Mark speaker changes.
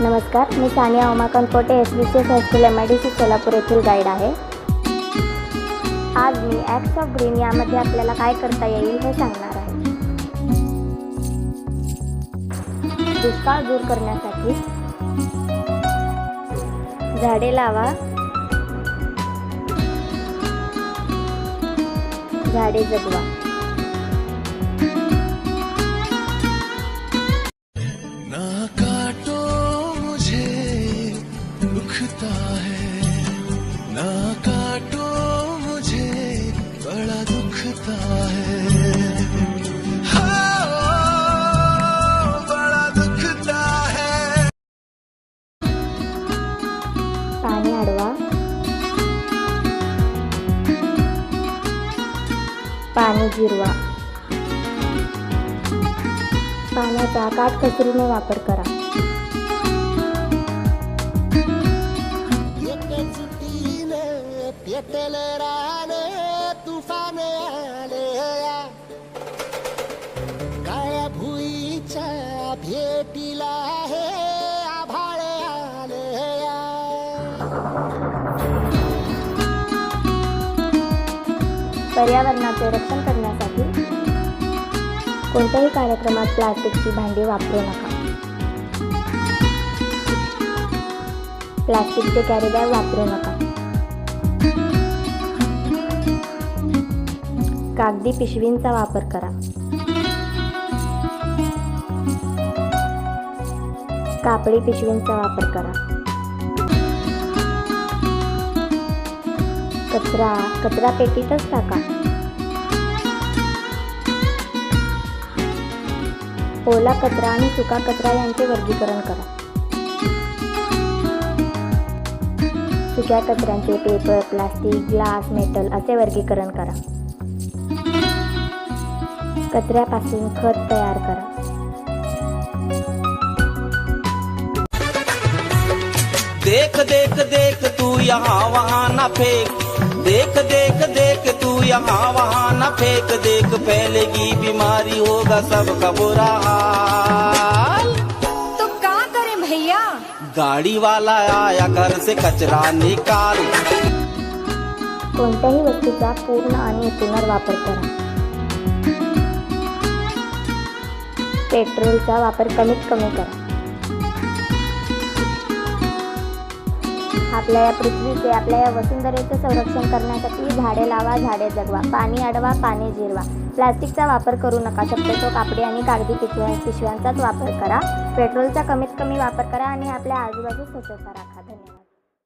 Speaker 1: नमस्कार मी Saniya Umakant Kote S B C S high school M I D C Solapur येथील guide आहे. आज मी ॲक्स of green यामध्ये आपल्याला काय करता येईल हे सांगणार आहे. दुष्काळ दूर करण्यासाठी झाडे लावा. झाडे जगवा. पाणी अडवा पाणी जिरवा. पाण्याचा काटकसरीने वापर करा.
Speaker 2: तुफान आले.
Speaker 1: पर्यावरणाचे रक्षण करण्यासाठी कोणत्याही कार्यक्रमात प्लास्टिकची भांडी वापरू नका. प्लास्टिकचे कॅरीबॅग वापरू नका. कागदी पिशवींचा वापर करा. कापडी पिशवींचा वापर करा. कचरा कचरा पेटीतच टाका ओला कचरा आणि सुका कचरा यांचे वर्गीकरण करा. सुक्या कचऱ्यांचे पेपर प्लास्टिक ग्लास मेटल असे वर्गीकरण करा. कचऱ्यापासून खत तयार करा.
Speaker 3: देख देख देख तू यहाँ वहाँ ना फेंक देख देख देख तू यहाँ वहाँ न फेंक देख फैलेगी बीमारी होगा सबका बुरा हाल
Speaker 4: तो का करें भैया?
Speaker 3: गाड़ी वाला आया घर से कचरा निकाल।
Speaker 1: कोणत्याही वस्तूचा पूर्ण आणि पुनर्वापर करा। पेट्रोलचा वापर कमीत कमी करा। आपल्या या पृथ्वीचे आपल्या या वसुंधरेचे संरक्षण करण्यासाठी झाडे लावा झाडे जगवा पाणी अडवा पाणी जिरवा. प्लास्टिकचा वापर करू नका शक्यतो कापडी आणि कागदी पिशव्या पिशव्यांचाच वापर करा. पेट्रोलचा कमीत कमी वापर करा आणि आपल्या आजूबाजू स्वच्छता राखा.